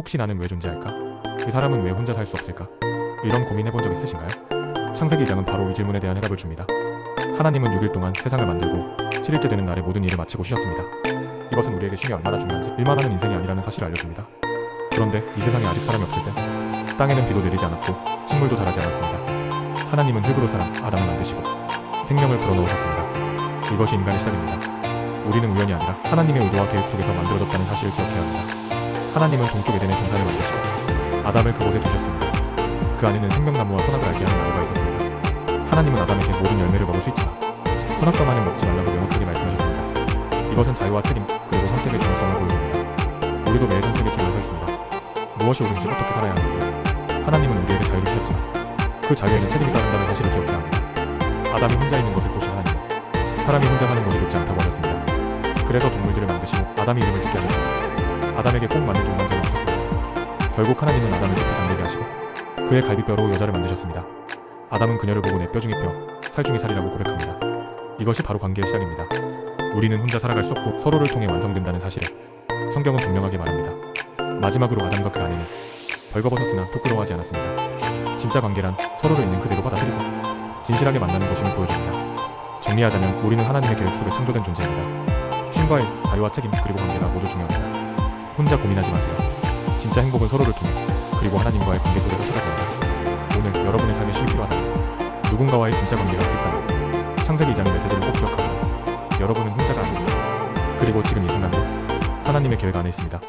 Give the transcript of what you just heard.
혹시 나는 왜 존재할까? 이 사람은 왜 혼자 살 수 없을까? 이런 고민해본 적 있으신가요? 창세기 2장은 바로 이 질문에 대한 해답을 줍니다. 하나님은 6일 동안 세상을 만들고 7일째 되는 날에 모든 일을 마치고 쉬었습니다. 이것은 우리에게 쉼이 얼마나 중요한지 일만 하는 인생이 아니라는 사실을 알려줍니다. 그런데 이 세상에 아직 사람이 없을 때 땅에는 비도 내리지 않았고 식물도 자라지 않았습니다. 하나님은 흙으로 사람 아담을 만드시고 생명을 불어넣으셨습니다. 이것이 인간의 시작입니다. 우리는 우연이 아니라 하나님의 의도와 계획 속에서 만들어졌다는 사실을 기억해야 합니다. 하나님은 동쪽 에덴의 동산을 만드시고 아담을 그곳에 두셨습니다. 그 안에는 생명나무와 선악을 알게 하는 나무가 있었습니다. 하나님은 아담에게 모든 열매를 먹을 수 있지만 선악과만은 먹지 말라고 명확하게 말씀하셨습니다. 이것은 자유와 책임 그리고 선택의 중요성을 보여줍니다. 우리도 매일 선택의 기로에 서 있습니다. 무엇이 옳은지 어떻게 살아야 하는지 하나님은 우리에게 자유를 주셨지만 그 자유에는 책임이 따른다는 사실을 기억해야 합니다. 아담이 혼자 있는 것을 보신 하나님 사람이 혼자 사는 것이 좋지 않다고 하셨습니다. 그래서 동물들을 만드시고 아담이 이름을 짓게 하셨습니다. 아담에게 꼭 맞는 동반자를 주셨습니다. 결국 하나님은 아담을 깊이 잠들게 하시고 그의 갈비뼈로 여자를 만드셨습니다. 아담은 그녀를 보고 내 뼈 중의 뼈, 살 중의 살이라고 고백합니다. 이것이 바로 관계의 시작입니다. 우리는 혼자 살아갈 수 없고 서로를 통해 완성된다는 사실을 성경은 분명하게 말합니다. 마지막으로 아담과 그 아내는 벌거벗었으나 부끄러워하지 않았습니다. 진짜 관계란 서로를 있는 그대로 받아들이고 진실하게 만나는 것임을 보여줍니다. 정리하자면 우리는 하나님의 계획 속에 창조된 존재입니다. 쉼과의 자유와 책임 그리고 관계가 모두 중요합니다. 혼자 고민하지 마세요. 진짜 행복은 서로를 통해 그리고 하나님과의 관계 속에서 찾아집니다. 오늘 여러분의 삶에 쉼이 필요하다면 누군가와의 진짜 관계가 필요하다면 창세기 2장의 메시지를 꼭 기억하고 여러분은 혼자가 아닙니다. 그리고 지금 이 순간도 하나님의 계획 안에 있습니다.